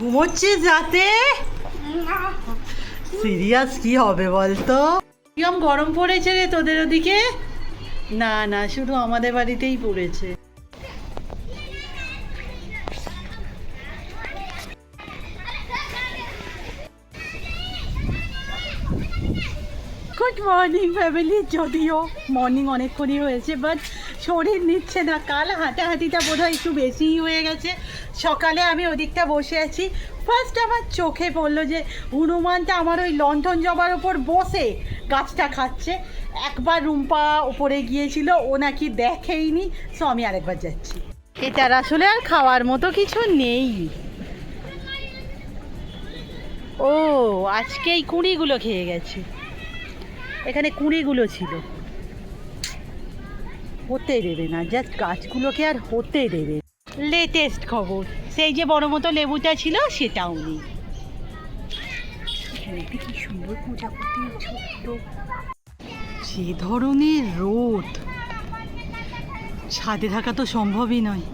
ঘুমোচ্ছিস রাতে সিরিয়াস কি হবে বলতো? কিরম গরম পড়েছে রে তোদের ওদিকে? না না শুধু আমাদের বাড়িতেই পড়েছে। গুড মর্নিং ফ্যামিলি যদিও মর্নিং অনেকক্ষণই হয়েছে বাট শরীর নিচ্ছে না, কাল হাঁটাহাঁটিটা বোধহয় একটু বেশিই হয়ে গেছে। সকালে আমি ওদিকটা বসে আছি। ফার্স্ট আমার চোখে পড়ল যে, হনুমানটা আমার ওই লণ্ঠন জবার ওপর বসে গাছটা খাচ্ছে। একবার রুম্পা ওপরে গিয়েছিল, ও নাকি দেখেইনি। সো আমি আরেকবার যাচ্ছি। এটার আসলে আর খাওয়ার মতো কিছু নেই। ও, আজকে এই কুঁড়িগুলো খেয়ে গেছে। এখানে কুঁড়িগুলো ছিল। হতে দেবে না জাস্ট গাছগুলোকে আর হতে দেবে। লেটেস্ট খবর, সেই যে বড় মতো লেবুটা ছিল সেটাও নেই। ছোট্ট। যে ধরনের রোদ। ছাদে থাকা তো সম্ভবই নয়।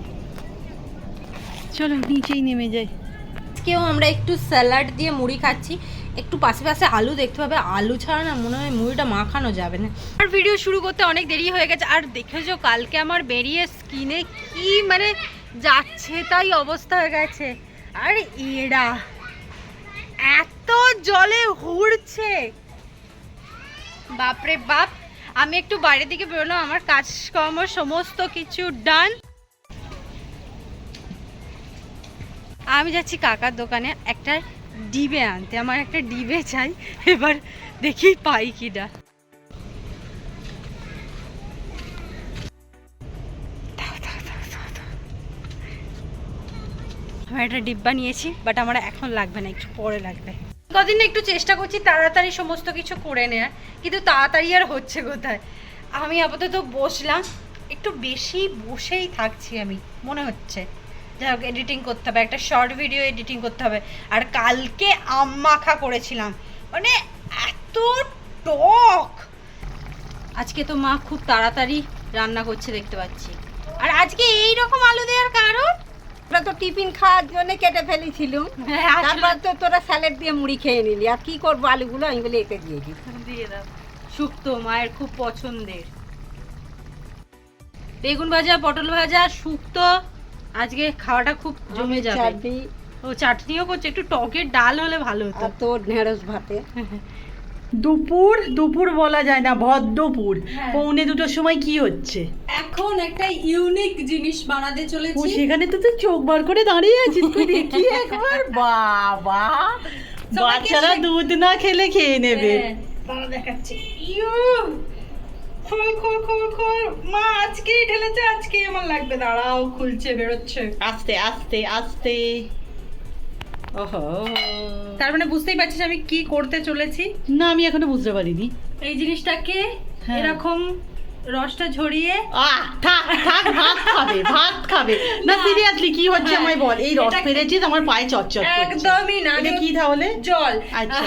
চলো, নিচেই নেমে যাই। কেউ, আমরা একটু স্যালাড দিয়ে মুড়ি খাচ্ছি। একটু পাশে পাশে আলু দেখতে পাবে, আলু ছাড়া না মনে হয় মুড়িটা মাখানো যাবে না। আর ভিডিও শুরু করতে অনেক দেরি হয়ে গেছে, আর দেখেছ কালকে আমার বেরিয়ে স্কিনে কি মানে যাচ্ছে তাই অবস্থা হয়ে গেছে। আর এরা, এত জলে হুড়ছে। বাপরে বাপ, আমি একটু বাইরের দিকে বেরোলাম, আমার কাজকর্ম সমস্ত কিছু ডান আমি যাচ্ছি কাকার দোকানে, একটা ডিবে আনতে, আমার একটা ডিবে চাই, এবার দেখি পাই কিনা। আমি একটা ডিব্বা নিয়েছি বাট আমার এখন লাগবে না, একটু পরে লাগবে। কদিন একটু চেষ্টা করছি তাড়াতাড়ি সমস্ত কিছু করে নেওয়ার কিন্তু তাড়াতাড়ি আর হচ্ছে কোথায়? আমি আপাতত বসলাম, একটু বেশি বসেই থাকছি আমি, মনে হচ্ছে। যাই হোক এডিটিং করতে হবে একটা শর্ট ভিডিও এডিটিং করতে হবে। আর কালকে আম মাখা করেছিলাম। মানে এত টক! আজকে তো মা খুব তাড়াতাড়ি রান্না করছে দেখতে পাচ্ছি। আর আজকে এই রকম আলু দেওয়ার কারণ আমরা তো টিফিন খাওয়ার জন্য কেটে ফেলেছিলুম। হ্যাঁ, তারপর তো তোরা স্যালাড দিয়ে মুড়ি খেয়ে নিলি। আর কি করব আলুগুলো আমি বলে এতে দিয়ে দিই। দিয়ে দাও। শুক্তো মায়ের খুব পছন্দের। বেগুন ভাজা পটল ভাজা শুক্তো আজকে খাওয়াটা খুব জমে যাবে। চাটনি। ও চাটনিও করছে। একটু টকের ডাল হলে ভালো হতো। তোর ঢেঁড়স ভাতে। দুপুর? দুপুর বলা যায় না ভদ্রপুর। হ্যাঁ। পৌনে দুটোর সময় কি হচ্ছে? এখন একটা ইউনিক জিনিস বানাতে চলেছি। সেখানে তো তুই চোখ বার করে দাঁড়িয়ে আছিস। তুই দেখি একবার। বাবা! বাচ্চারা দুধ না খেলে খেয়ে নেবে। হ্যাঁ, দেখাচ্ছি। ইউ! খোল খোল খোল খোল। মা আজকেই ঢেলেছে আজকেই আমার লাগবে। দাঁড়াও খুলছে বেরোচ্ছে। আস্তে আস্তে আস্তে। ওহো। তার মানে বুঝতেই পারছিস আমি কি করতে চলেছি? না আমি এখনও বুঝতে পারিনি। এই জিনিসটাকে হ্যাঁ। এরকম রসটা ঝরিয়ে আহ থাক থাক ভাত খাবে ভাত খাবে। না। সিরিয়াসলি কি হচ্ছে হ্যাঁ, আমায় বল? এই রস ফেলেছিস আমার পায়ে চচ্চট করছে। একদমই না। এটা কি তাহলে? জল। আচ্ছা।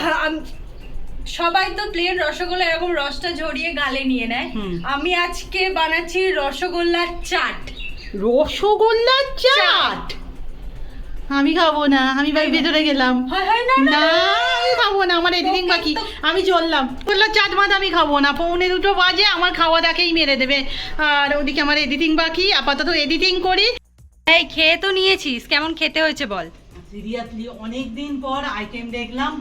সবাই তো প্লেন রসগোল্লা এরকম রসটা ঝরিয়ে গালে নিয়ে নেয়। আমি আজকে বানাচ্ছি রসগোল্লার চাট। রসগোল্লার চাট? আমি খাব না আমি বাড়ি ভেতরে গেলাম। হয় হয় না না আমি খাব না আমার এডিটিং বাকি। আমি চললাম বললাম চাট ভাত আমি খাব না পৌনে দুটো বাজে আমার খাওয়া দাকেই মেরে দেবে। আর ওদিকে আমার এডিটিং বাকি আপাতত এডিটিং করি। এই খেয়ে তো নিয়েছিস কেমন খেতে হয়েছে বল? সিরিয়াসলি অনেক দিন পর আইটেম দেখলাম।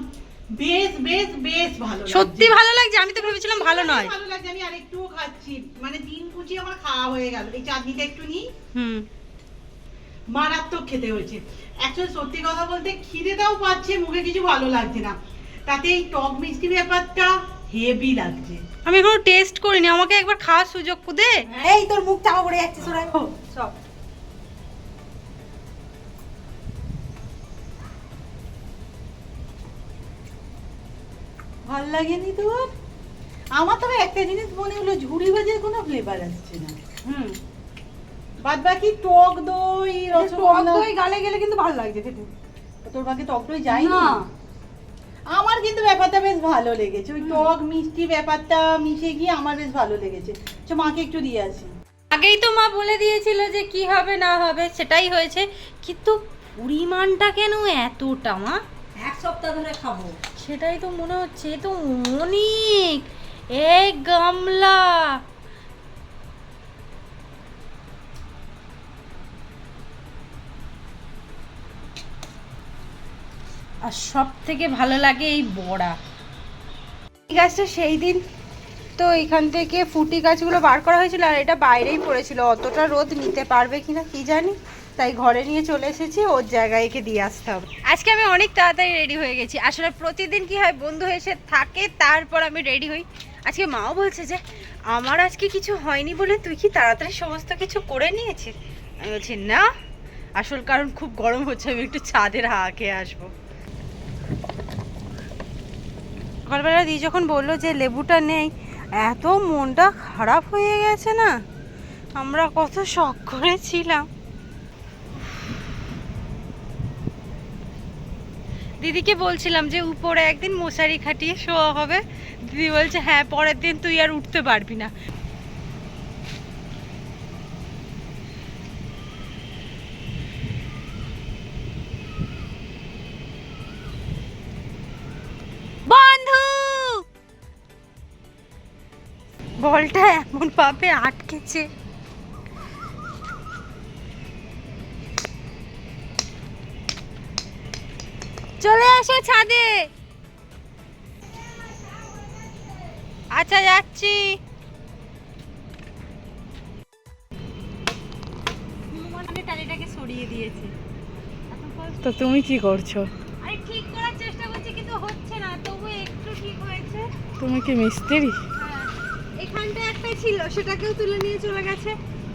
বেশ বেশ বেশ ভালো সত্যি ভালো লাগছে? আমি তো ভেবেছিলাম ভালো নয়। ভালো লাগছে আমি আরেকটু খাচ্ছি। মানে তিন কুচি আমার খাওয়া হয়ে গেল। এই চাটনিটা একটু নিই। হুম। মারাত্মক খেতে হয়েছে। অ্যাকচুয়ালি সত্যি কথা বলতে খিদেটাও পাচ্ছে মুখে কিছু ভালো লাগছে না। তাতে এই টক মিষ্টি ব্যাপারটা হেভি লাগছে। আমি এখনও টেস্ট করিনি। আমাকে একবার খাওয়ার সুযোগ দে। এই তোর মুখ চাপা পড়ে যাচ্ছে সোরা সব। ভালো লাগেনি তোর আমার তবে একটা জিনিস মনে হলো ঝুড়ি ভাজের কোনো ফ্লেভার আসছে না। হুম। বাদ বাকি টক দই রসগোল্লা। দই গালে গেলে কিন্তু ভালো লাগছে খেতে। তোর বাকি টক দই যাই না। আমার কিন্তু ব্যাপারটা বেশ ভালো লেগেছে। ওই টক মিষ্টি ব্যাপারটা মিশে গিয়ে আমার বেশ ভালো লেগেছে। চ মাকে একটু দিয়ে আসি। আগেই তো মা বলে দিয়েছিল যে কি হবে না হবে সেটাই হয়েছে। কিন্তু পরিমাণটা কেন এতটা মা? এক সপ্তাহ ধরে খাব। সেটাই তো মনে হচ্ছে, এ তো অনেক এক গামলা। আর সব থেকে ভালো লাগে এই বড়া। এই গাছটা সেই দিন তো এখান থেকে ফুটি গাছগুলো বার করা হয়েছিল আর এটা বাইরেই পড়েছিল, অতটা রোদ নিতে পারবে কিনা কি জানি। তাই ঘরে নিয়ে চলে এসেছি ওর জায়গায় একে দিয়ে আসতে হবে। আজকে আমি অনেক তাড়াতাড়ি রেডি হয়ে গেছি। আসলে প্রতিদিন কি হয় বন্ধু এসে থাকে তারপর আমি রেডি হই। আজকে মাও বলছে যে আমার আজকে কিছু হয়নি বলে তুই কি তাড়াতাড়ি সমস্ত কিছু করে নিয়েছিস? আমি বলছি না আসল কারণ খুব গরম হচ্ছে আমি একটু ছাদের হাওয়া খেয়ে আসব। সকালবেলা দি যখন বলল যে লেবুটা নেই এত মনটা খারাপ হয়ে গেছে না আমরা কত শখ করেছিলাম। দিদিকে বলছিলাম যে উপরে একদিন মশারি খাটিয়ে শোয়া হবে। দিদি বলছে হ্যাঁ পরের দিন তুই আর উঠতে পারবি না। বলটা এমন ভাবে আটকেছে। চলে আসো ছাদে। আচ্ছা যাচ্ছি। হনুমানের টালিটাকে সরিয়ে দিয়েছে। তো তুমি কি করছ? আরে ঠিক করার চেষ্টা করছি কিন্তু হচ্ছে না। তবু একটু ঠিক হয়েছে। তুমি কি মিস্ত্রি? হ্যাঁ, এখানটা একটা ছিল সেটাকেও তুলে নিয়ে চলে গেছে।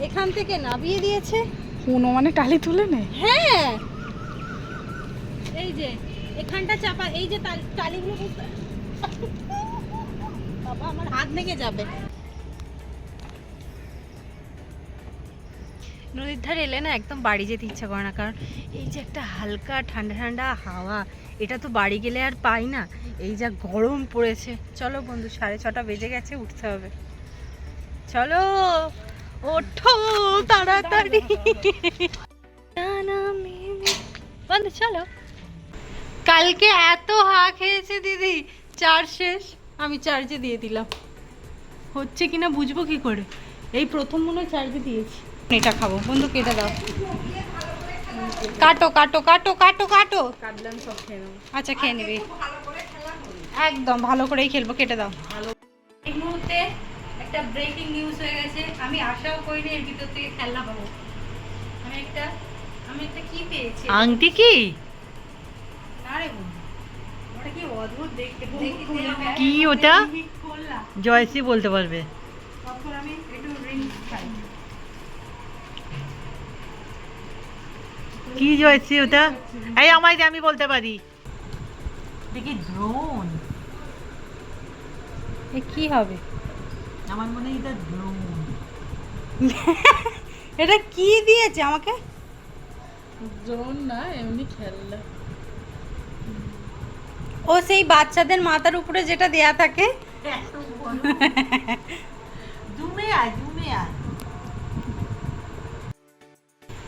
এখান থেকে নামিয়ে দিয়েছে। হনুমানে টালি তুলে নে? হ্যাঁ। এই যে এখানটা চাপা এই যে টালিগুলো বাবা আমার হাত ভেঙে যাবে। নদীর ধারে এলে না একদম বাড়ি যেতে ইচ্ছা করে না কারণ এই যে একটা হালকা ঠান্ডা ঠান্ডা হাওয়া এটা তো বাড়ি গেলে আর পাই না। এই যা গরম পড়েছে। চলো বন্ধু সাড়ে ছটা বেজে গেছে উঠতে হবে। চলো ওঠো তাড়াতাড়ি। বন্ধু চলো। কালকে এত হা খেয়েছে দিদি। চার শেষ আমি চার্জে দিয়ে দিলাম। হচ্ছে কিনা বুঝব কি করে? এই প্রথম মনে হয় চার্জে দিয়েছি। এটা খাব। বন্ধু কেটে দাও। কাটো কাটো কাটো কাটো কাটো। কাটলাম সব খেয়ে নেব। আচ্ছা খেয়ে নিবি। একদম ভালো করেই খেলব। কেটে দাও। এই মুহূর্তে একটা ব্রেকিং নিউজ হয়ে গেছে। আমি আশাও করিনি এর ভিতর থেকে খেলনা পাবো। আমি একটা আমি একটা কি পেয়েছি? আংটি কি? কি অদ্ভুত দেখতে। দেখি কি ওটা? জয়সি বলতে পারবে। আমি একটু রিংস খাই। কি জয়সি ওটা? এই আমায় আমি বলতে পারি। দেখি ড্রোন এ কি হবে? আমার মনে হয় এটা ড্রোন এটা কি দিয়েছে আমাকে? ড্রোন না এমনি খেলনা। ও সেই বাচ্চাদের মাথার উপরে যেটা দেয়া থাকে।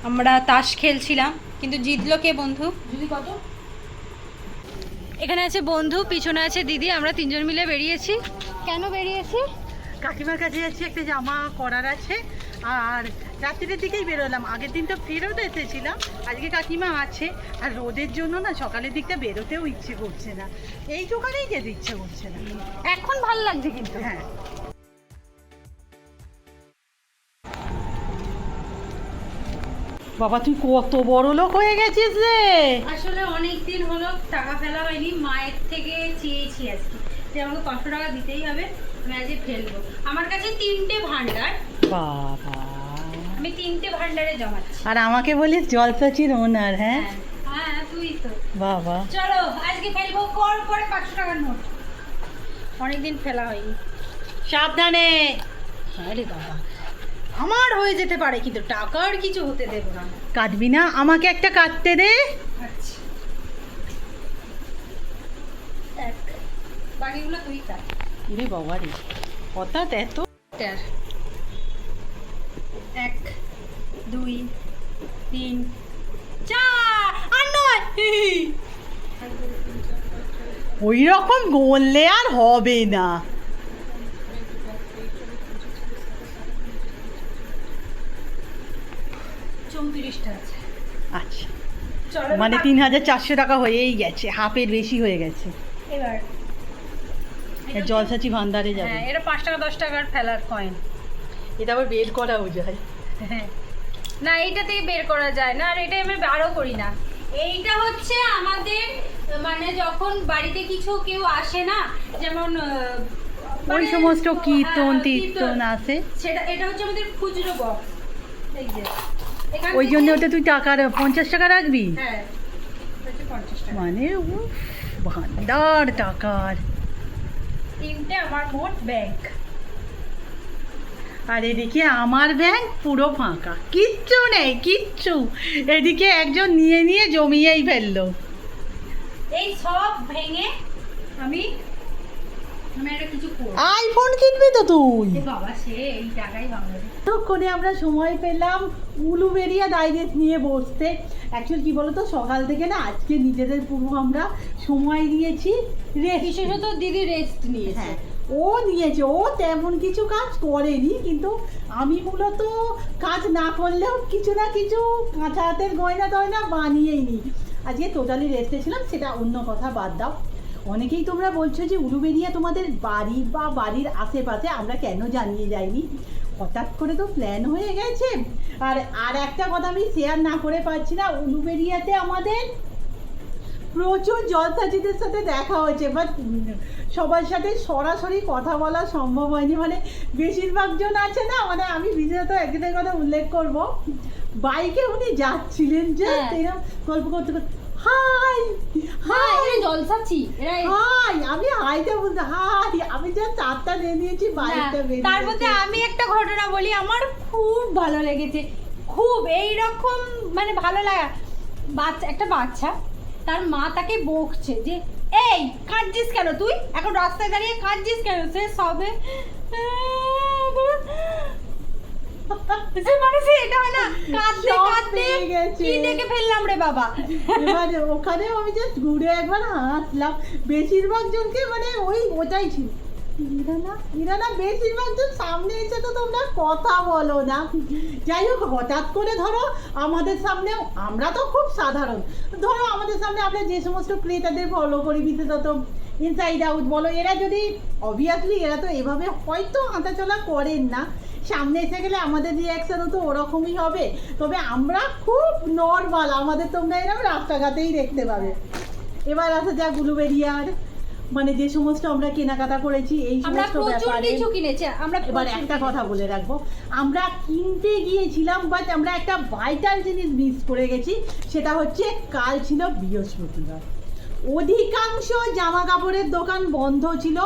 আমরা তাস খেলছিলাম কিন্তু জিতলো কে বন্ধু? কত? এখানে আছে বন্ধু পিছনে আছে দিদি আমরা তিনজন মিলে বেরিয়েছি। কেন বেরিয়েছি? কাকিমার কাছে যাচ্ছি একটা জামা করার আছে আর রাত্রির দিকেই বেরোলাম। আগের দিন তো ফেরত এসেছিলাম। আজকে কাকিমা আছে। আর রোদের জন্য না সকালের দিকটা বেরোতেও ইচ্ছে করছে না। এই দোকানেই যেতে ইচ্ছে করছে না। এখন ভালো লাগছে কিন্তু। হ্যাঁ। বাবা তুই কত বড় লোক হয়ে গেছিস রে! আসলে অনেক দিন হলো টাকা ফেলা হয়নি মায়ের থেকে চেয়েছি আজকে যে আমাকে পাঁচশো টাকা দিতেই হবে আমি আজকে ফেলব। আমার কাছে তিনটে ভান্ডার বাবা। আমি তিনটে ভান্ডারে জমাচ্ছি। আর আমাকে বলিস জলসাচির ওনার হ্যাঁ? হ্যাঁ হ্যাঁ তুই তো। বাবা। চলো আজকে ফেলব কর করে পাঁচশো টাকার নোট। অনেকদিন ফেলা হয়নি। সাবধানে। হ্যাঁ রে বাবা। আমার হয়ে যেতে পারে কিন্তু টাকার কিছু হতে দেবো না। কাটবি না আমাকে একটা কাটতে দে। আচ্ছা। এক বাকিগুলো তুই কাট। রে বাবা রে হঠাৎ এত চার এক দুই তিন চার ওই রকম বললে আর হবে না। চৌত্রিশটা আছে। আচ্ছা। মানে তিন হাজার চারশো টাকা হয়েই গেছে হাফের বেশি হয়ে গেছে। এবার। জলসাচি ভান্ডারে যাবে। হ্যাঁ এটা পাঁচ টাকা দশ টাকার ফেলার কয়েন এটা আবার বের করাও যায়। না এইটা থেকে বের করা যায় না আর এটা আমি বারও করি না। এইটা হচ্ছে আমাদের মানে যখন বাড়িতে কিছু কেউ আসে না যেমন ওই মানে, সমস্ত কীর্তন হ্যাঁ, তীর্তন আছে। সেটা এটা হচ্ছে আমাদের খুচরো বক্স এই যে ওই জন্য ওটা তুই টাকা পঞ্চাশ টাকা রাখবি? হ্যাঁ মানে ভান্ডার টাকার। তিনটে আমার মোট ব্যাংক আর এদিকে আমার ব্যাংক পুরো ফাঁকা। কিচ্ছু নেই কিচ্ছু। এদিকে একজন নিয়ে নিয়ে জমিয়েই ফেলল। এই সব ভেঙে আমি আইফোন কিনবি তো তুই। এ বাবা সে এই টাকাই ভাঙবে ততক্ষণে আমরা সময় পেলাম উলুবেরিয়া ডাইরেক্ট নিয়ে বসতে। অ্যাকচুয়ালি কি বলতো সকাল থেকে না আজকে নিজেদের পুরো আমরা সময় দিয়েছি বিশেষত দিদি রেস্ট নিয়েছে। হ্যাঁ। ও নিয়েছে, ও তেমন কিছু কাজ করেনি, কিন্তু আমি মূলত কাজ না করলেও কিছু না কিছু কাঁচা হাতের গয়না টয়না বানিয়েই নিই। আজকে টোটালি রেস্টে ছিলাম, সেটা অন্য কথা বাদ দাও। অনেকেই তোমরা বলছো যে উলুবেরিয়া তোমাদের বাড়ি বা বাড়ির আশেপাশে আমরা কেন জানিয়ে যাইনি? হঠাৎ করে তো প্ল্যান হয়ে গেছে। আর আর একটা কথা আমি শেয়ার না করে পারছি না উলুবেরিয়াতে আমাদের প্রচুর জলসাচিদের সাথে দেখা হয়েছে বাট সবার সাথে সরাসরি কথা বলা সম্ভব হয়নি। মানে বেশিরভাগ জন আছে না মানে আমি বিশেষত একদিনের কথা উল্লেখ করব। বাইকে উনি যাচ্ছিলেন যে হ্যাঁ। গল্প করতে করতে হাই হ্যাঁ হাই! জলসাচ্ছি হাই আমি হাইটা বলতে হাই আমি যা চারটা নিয়ে নিয়েছি বাইকটা তার মধ্যে আমি একটা ঘটনা বলি আমার খুব ভালো লেগেছে। খুব এই রকম মানে ভালো লাগা বাচ্চা একটা বাচ্চা তার মা তাকে বকছে যে এই কাঁদছিস কেন তুই? এখন রাস্তায় দাঁড়িয়ে কাঁদছিস কেন? সে সবে মানে এটা হয় না কাঁদতে কাঁদতে কি দেখে ফেললাম রে বাবা? এবার ওখানে আমি জাস্ট ঘুরে একবার হাসলাম বেশিরভাগ জনকে মানে ওই ওটাই ছিল। বেশিরভাগ জন সামনে এসে তো তোমরা কথা বলো না। যাই হোক, হঠাৎ করে ধরো আমাদের সামনে, আমরা তো খুব সাধারণ। ধরো আমাদের সামনে আমরা যে সমস্ত ক্রেতাদের ফলো করি, বিশেষত ইনসাইড আউট বলো, এরা যদি অবভিয়াসলি এরা তো এভাবে হয়তো হাঁটাচলা করেন না। সামনে এসে গেলে আমাদের রিয়াকশনও তো ওরকমই হবে। তবে আমরা খুব নর্মাল আমাদের তোমরা এরকম রাস্তাঘাটেই দেখতে পাবে। এবার আসা যাক গুলুবেরিয়ার মানে যে সমস্ত আমরা কেনাকাটা করেছি এই সমস্ত ব্যাপারে কিছু কিনেছি আমরা এবার একটা কথা বলে রাখব। আমরা কিনতে গিয়েছিলাম বাট আমরা একটা ভাইটাল জিনিস মিস করে গেছি সেটা হচ্ছে কাল ছিল বৃহস্পতিবার। অধিকাংশ জামা কাপড়ের দোকান বন্ধ ছিল।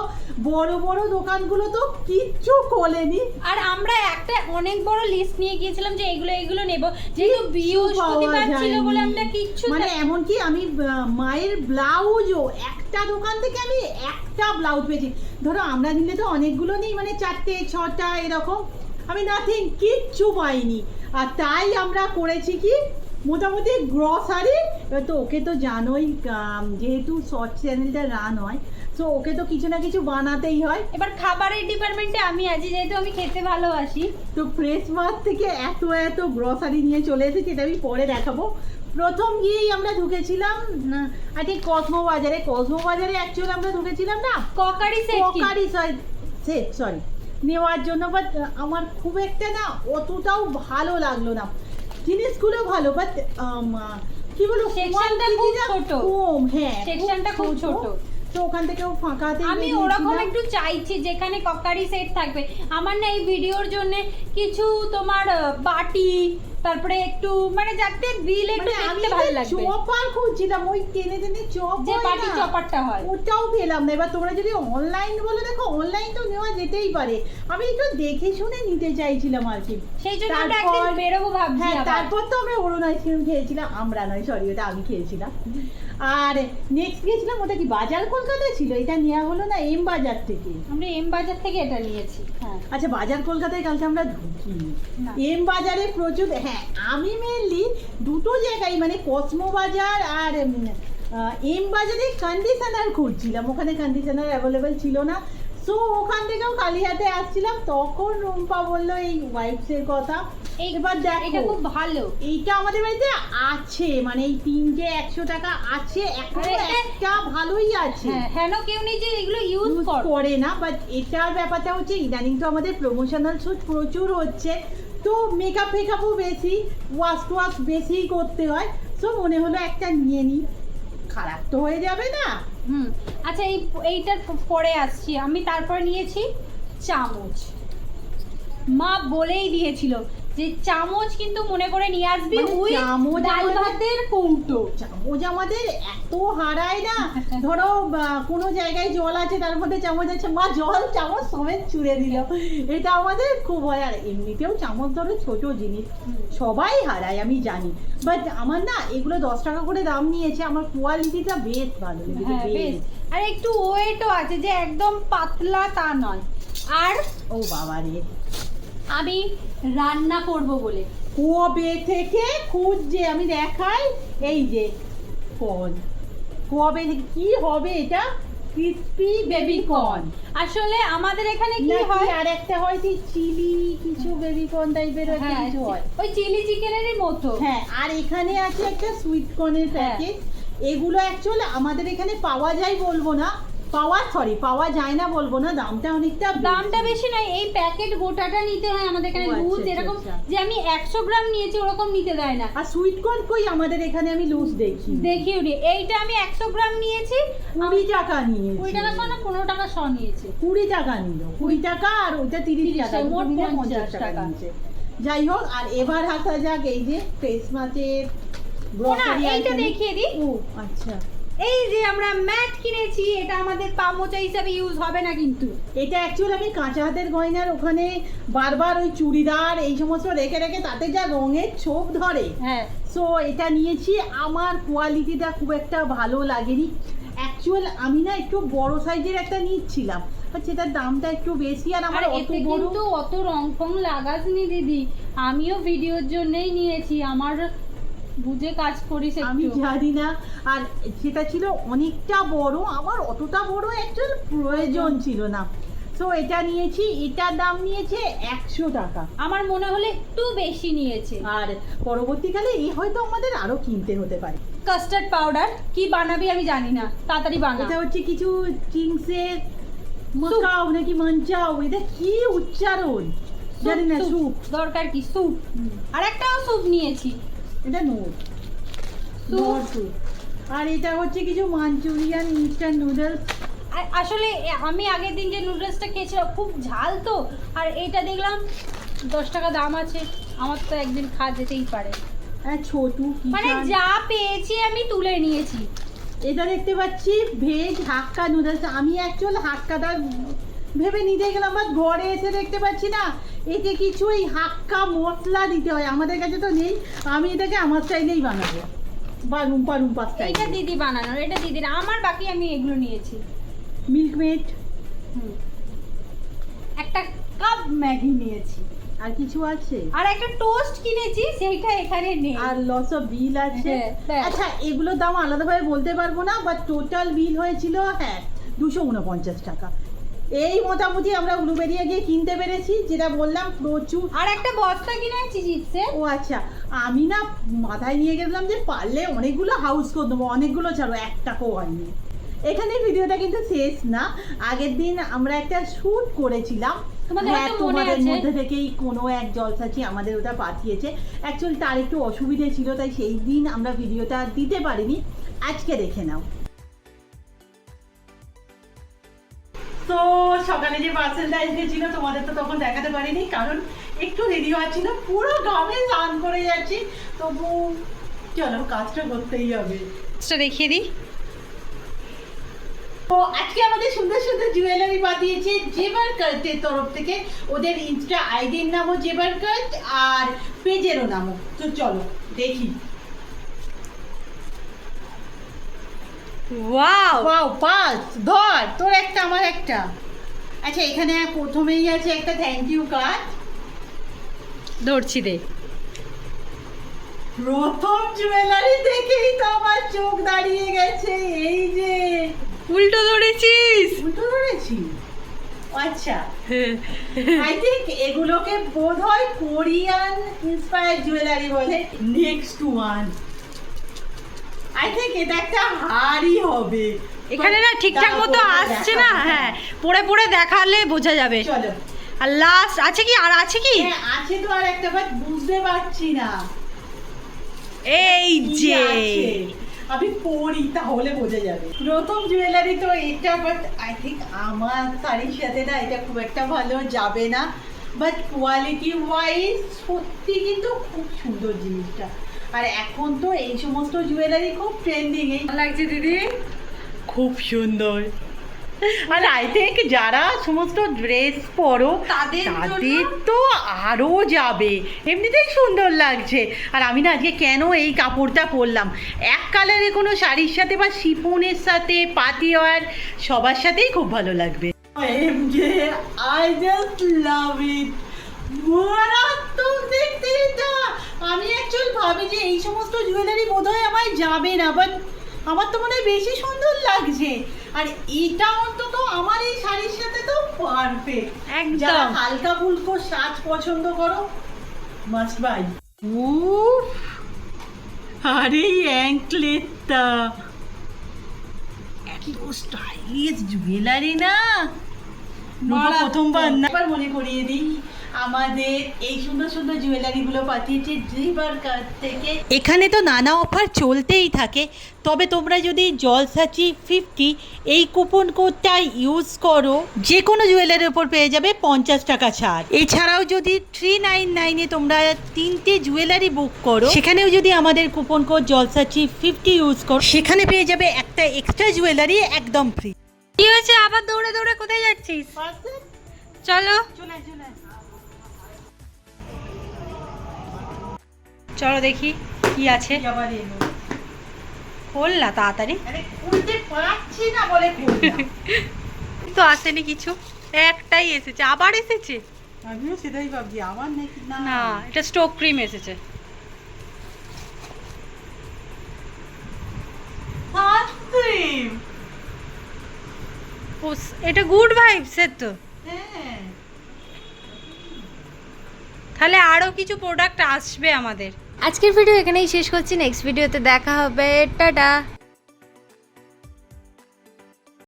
বড় বড় দোকানগুলো তো কিচ্ছু খোলেনি। আর আমরা একটা অনেক বড় লিস্ট নিয়ে গিয়েছিলাম যে এগুলো এগুলো নেব। যেহেতু বৃহস্পতিবার ছিল বলে আমরা কিচ্ছু মানে এমনকি আমি মায়ের ব্লাউজও একটা দোকান থেকে আমি একটা ব্লাউজ পেয়েছি। ধরো আমরা নিলে তো অনেকগুলো নেই মানে চারটে ছটা এরকম। আমি নাথিং কিচ্ছু পাইনি। আর তাই আমরা করেছি কি? মোটামুটি গ্রসারি তো ওকে তো জানোই যেহেতু শর্ট চ্যানেলটা রান হয় তো ওকে তো কিছু না কিছু বানাতেই হয়। এবার খাবারের ডিপার্টমেন্টে আমি আছি যেহেতু আমি খেতে ভালোবাসি। তো প্রেস মার্ট থেকে এত এত গ্রসারি নিয়ে চলে এসেছি এটা আমি পরে দেখাবো। প্রথম গিয়েই আমরা ঢুকেছিলাম আই থিঙ্ক কসমো বাজারে কসমো বাজারে অ্যাকচুয়ালি আমরা ঢুকেছিলাম না? Crockery set crockery set sorry নেওয়ার জন্য বাট আমার খুব একটা না অতটাও ভালো লাগল না। জিনিসগুলো ভালো বাট কি বলব সেকশনটা quantity খুব ছোট। হ্যাঁ সেকশনটা খুব ছোট। তো ওখান থেকেও ফাঁকাতে আমি ওরকম একটু চাইছি যেখানে ককারি সেট থাকবে। আমার না এই ভিডিওর জন্য কিছু তোমার বাটি তারপরে একটু মানে যাতে দিলে একটু মানে দেখতে ভালো লাগবে। চপার খুঁজছিলাম ওই টেনে টেনে চপ যে বাটি চপারটা হয়। ওটাও পেলাম না। এবার তোমরা যদি অনলাইন বলে দেখো অনলাইন তো নেওয়া যেতেই পারে। আমি একটু দেখে শুনে নিতে চাইছিলাম আর কি। সেই জন্য আমরা একদিন বেরোবো ভাবছি হ্যাঁ তারপর তো আমরা অরুণ আইসক্রিম খেয়েছিলাম। আমরা নয় সরি ওটা আমি খেয়েছিলাম। আর নেক্সট গিয়েছিলাম ওটা কি বাজার কলকাতায় ছিল? এটা নেওয়া হলো না এম বাজার থেকে? আমরা এম বাজার থেকে এটা নিয়েছি। হ্যাঁ। আচ্ছা বাজার কলকাতায় কালকে আমরা ঢুকি। এম বাজারে প্রচুর হ্যাঁ আমি মেনলি দুটো জায়গায় মানে কসমো বাজার আর এম বাজারে কন্ডিশনার খুঁজছিলাম। ওখানে কন্ডিশনার অ্যাভেলেবেল ছিল না। সো ওখান থেকেও কালিহাতে আসছিলাম তখন রুম্পা বলল এই ওয়াইফসের কথা। এবার দেখো এটা খুব ভালো। এইটা আমাদের বাড়িতে আছে মানে এই তিনটে একশো টাকা আছে এখনও একটা ভালোই আছে। হ্যাঁ হেন কেউ নেই যে এগুলো ইউজ করে। না বাট এটার ব্যাপারটা হচ্ছে ইদানিং তো আমাদের প্রমোশনাল শুট প্রচুর হচ্ছে তো মেকআপ ফেকআপও বেশি ওয়াশ টোয়াশ বেশিই করতে হয় সো মনে হলো একটা নিয়ে নিই। খারাপ তো হয়ে যাবে না। হুম আচ্ছা এই এইটার পরে আসছি। আমি তারপরে নিয়েছি চামচ। মা বলেই দিয়েছিল যে চামচ কিন্তু মনে করে নিয়ে আসবি মানে ওই চামচ ডাল আমাদের- ভাতের কৌটো। চামচ আমাদের এত হারায় না। ধরো কোনো জায়গায় জল আছে তার মধ্যে চামচ আছে। মা জল চামচ সমেত ছুঁড়ে দিল। এটা আমাদের খুব হয়। আর এমনিতেও চামচ ধরো ছোট জিনিস। সবাই হারায় আমি জানি। বাট আমার না এগুলো দশ টাকা করে দাম নিয়েছে। আমার কোয়ালিটিটা বেশ ভালো হ্যাঁ বেশ। আর একটু ওয়েটও আছে যে একদম পাতলা তা নয়। আর ও বাবা রে আমি রান্না করব বলে। কবে থেকে খুঁজছে আমি দেখাই? এই যে কর্ন কবে কি হবে এটা? ক্রিসপি বেবি কর্ন আসলে আমাদের এখানে কি হয়? আর একটা হয় যে চিলি কিছু বেবি কর্ন টাইপের একটা হ্যাঁ কিছু হয়। ওই চিলি চিকেনেরই মতো। হ্যাঁ আর এখানে আছে একটা সুইট কর্নের। প্যাকেট এগুলো অ্যাকচুয়ালি আমাদের এখানে পাওয়া যায় বলব না। পাওয়া সরি পাওয়া যায় না বলব না দামটা অনেকটা দামটা বেশি নয় এই প্যাকেট গোটাটা নিতে হয় আমাদের এখানে আচ্ছা, লুজ আচ্ছা, এরকম আচ্ছা। যে আমি একশো গ্রাম নিয়েছি ওরকম নিতে দেয় না। আর সুইট কর্ন কই? আমাদের এখানে আমি লুজ দেখি। দেখি উনি এইটা আমি একশো গ্রাম নিয়েছি কুড়ি টাকা নিয়ে কুড়ি টাকা শ না পনেরো টাকা শ নিয়েছে। কুড়ি টাকা নিল। কুড়ি টাকা আর ওইটা তিরিশ টাকা মোট পঞ্চাশ টাকা। নিয়েছে। যাই হোক আর এবার আসা যাক এই যে ক্রিসমাসের না এইটা দেখিয়ে দিই। ও আচ্ছা। এই যে আমরা ম্যাট কিনেছি এটা আমাদের পা মোচা হিসাবে ইউজ হবে না কিন্তু। এটা অ্যাকচুয়ালি আমি কাঁচা হাতের গয়নার ওখানে বারবার ওই চুড়িদার এই সমস্ত রেখে রেখে তাতে যা রঙের ছোপ ধরে। হ্যাঁ। সো এটা নিয়েছি আমার কোয়ালিটিটা খুব একটা ভালো লাগেনি। অ্যাকচুয়াল আমি না একটু বড় সাইজের একটা নিচ্ছিলাম বাট সেটার দামটা একটু বেশি আর আমার অত এতে বড় অত রং ফং লাগাসনি দিদি। আমিও ভিডিওর জন্যই নিয়েছি আমার বুঝে কাজ করিস আমি জানি না। আর সেটা ছিল অনেকটা বড় আমার অতটা বড় অ্যাকচুয়াল প্রয়োজন ছিল না। সো এটা নিয়েছি এটার দাম নিয়েছে একশো টাকা। আমার মনে হলে একটু বেশি নিয়েছে। আর পরবর্তীকালে এই হয়তো আমাদের আরও কিনতে হতে পারে। কাস্টার্ড পাউডার কি বানাবি আমি জানি না। তাড়াতাড়ি বানা। এটা হচ্ছে কিছু চিংসের মকাও নাকি মঞ্চাও এটা কি উচ্চারণ? জানি না স্যুপ দরকার কি? স্যুপ আর একটাও স্যুপ নিয়েছি। এটা স্যুপ আর এটা হচ্ছে কিছু মাঞ্চুরিয়ান ইনস্ট্যান্ট নুডলস আসলে আমি আগের দিন যে নুডলসটা খেয়েছিলাম খুব ঝাল তো। আর এইটা দেখলাম দশ টাকা দাম আছে। আমার তো একদিন খাওয়া যেতেই পারে। হ্যাঁ ছোটু মানে যা পেয়েছি আমি তুলে নিয়েছি। এটা দেখতে পাচ্ছি ভেজ হাক্কা নুডলস আমি অ্যাকচুয়াল হাক্কাটা ভেবে নিতে গেলাম বাট ঘরে এসে দেখতে পাচ্ছি না। এতে কিছু এই হাক্কা মশলা দিতে হয়। আমাদের কাছে তো নেই। আমি এটাকে আমার স্টাইলেই বানাবো। বা রুম্পা রুম্পা স্টাইল। এইটা দিদি বানানোর এটা দিদির। আমার বাকি আমি এগুলো নিয়েছি। মিল্কমেড। হুম। একটা কাপ ম্যাগি নিয়েছি। আর কিছু আছে? আর একটা টোস্ট কিনেছি সেইটা এখানে নেই। আর লস অফ বিল আছে। হ্যাঁ, আচ্ছা এগুলোর দাম আলাদাভাবে বলতে পারব না বাট টোটাল বিল হয়েছিল হ্যাঁ দুশো উনপঞ্চাশ টাকা। এই মোটামুটি আমরা উলুবেরিয়া গিয়ে কিনতে পেরেছি যেটা বললাম প্রচুর। আর একটা বস্তা কিনেছি চিপসে ও আচ্ছা আমি না মাথায় নিয়ে গেলাম যে পারলে অনেকগুলো হাউস করে দেবো অনেকগুলো ছাড়ো এক টাকাও হয়নি। এখানে ভিডিওটা কিন্তু শেষ না। আগের দিন আমরা একটা শ্যুট করেছিলাম। হ্যাঁ তোমাদের মধ্যে থেকেই কোনো এক জলসাচি আমাদের ওটা পাঠিয়েছে। অ্যাকচুয়ালি তার একটু অসুবিধে ছিল তাই সেই দিন আমরা ভিডিওটা দিতে পারিনি। আজকে দেখে নাও। তো সকালে যে পার্সেলটা এসেছিল তোমাদের তো তখন দেখাতে পারিনি কারণ একটু রেডি হওয়া ছিল পুরো গামে স্নান করে যাচ্ছি তবু চলো কাজটা করতেই হবে। এটা দেখিয়ে দিই। তো আজকে আমাদের সুন্দর সুন্দর জুয়েলারি পাঠিয়েছে জেবার কার্টের তরফ থেকে। ওদের ইনস্টা আইডির নামও জেবার কার্ট আর পেজেরও নামও। তো চলো দেখি। ওয়াও ওয়াও পাঁচ ধর তোর একটা আমার একটা। আচ্ছা এখানে প্রথমেই আছে একটা থ্যাংক ইউ কার্ড ধরছি দে। প্রথম জুয়েলারি দেখেই তো আমার চোখ দাঁড়িয়ে গেছে এই যে। উল্টো ধরেছিস। উল্টো ধরেছি? আচ্ছা। আই থিঙ্ক এগুলোকে বোধ হয় কোরিয়ান ইন্সপায়ার জুয়েলারি বলে নেক্সট ওয়ান আই থিঙ্ক এটা একটা হবে। এখানে না ঠিকঠাক মতো আসছে না হ্যাঁ পড়ে পড়ে দেখালে বোঝা যাবে। চলো। আর লাস্ট আছে কি? আর আছে কি? হ্যাঁ আছে তো আর একটা বাট বুঝতে পারছি না। এই যে। আমি পড়ি তাহলে বোঝা যাবে। প্রথম জুয়েলারি তো এটা বাট আই থিঙ্ক আমার শাড়ির সাথে না এটা খুব একটা ভালো যাবে না। বাট কোয়ালিটি ওয়াইজ সত্যি কিন্তু খুব সুন্দর জিনিসটা। আর এখন তো এই সমস্ত জুয়েলারি খুব ট্রেন্ডিং এই লাগছে দিদি? খুব সুন্দর। আর আই থিঙ্ক যারা সমস্ত ড্রেস পরো তাদের তাদের তো আরও যাবে। এমনিতেই সুন্দর লাগছে। আর আমি না আজকে কেন এই কাপড়টা পরলাম? এক কালারের কোনো শাড়ির সাথে বা শিফনের সাথে পাতি ওয়ার সবার সাথেই খুব ভালো লাগবে। এমজে আই জাস্ট লাভ ইট মারাত্মক দেখতে এটা আমি অ্যাকচুয়ালি ভাবি যে এই সমস্ত জুয়েলারি বোধহয় আমায় যাবে না বাট আমার তো মনে হয় বেশি সুন্দর লাগছে। আর এটা অন্তত আমার এই শাড়ির সাথে তো পারফেক্ট যারা একদম। হালকা ফুলকো সাজ পছন্দ করো মাস্ট বাই উফ! আরে অ্যাঙ্কলেটটা এত স্টাইলিশ জুয়েলারি না। প্রথমবার না এবার মনে করিয়ে দিই আমাদের এই সুন্দর সুন্দর জুয়েলারিগুলো পাঠিয়েছে থেকে। এখানে তো নানা অফার চলতেই থাকে। তবে তোমরা যদি জলসাচি ফিফটি এই কুপন কোডটা ইউজ করো যে কোনো জুয়েলারির উপর পেয়ে যাবে পঞ্চাশ টাকা ছাড়। এছাড়াও যদি থ্রি নাইন নাইনে তোমরা তিনটে জুয়েলারি বুক করো সেখানেও যদি আমাদের কুপন কোড জলসাচি ফিফটি ইউজ করো সেখানে পেয়ে যাবে একটা এক্সট্রা জুয়েলারি একদম ফ্রি কি হয়েছে? আবার দৌড়ে দৌড়ে কোথায় যাচ্ছিস? চলো। চলে চলে চলো দেখি কি আছে। আবার খোল না তাড়াতাড়ি। আরে তো আসেনি কিছু। একটাই এসেছে আবার এসেছে? আমিও সেটাই ভাবছি আমার নাকি না। না এটা স্টোক ক্রিম এসেছে। সানস্ক্রিন এটা গুড ভাইবসের তো। হ্যাঁ। তাহলে আরও কিছু প্রোডাক্ট আসবে আমাদের। আজকের ভিডিও এখানেই শেষ করছি। নেক্সট ভিডিওতে দেখা হবে। টাটা।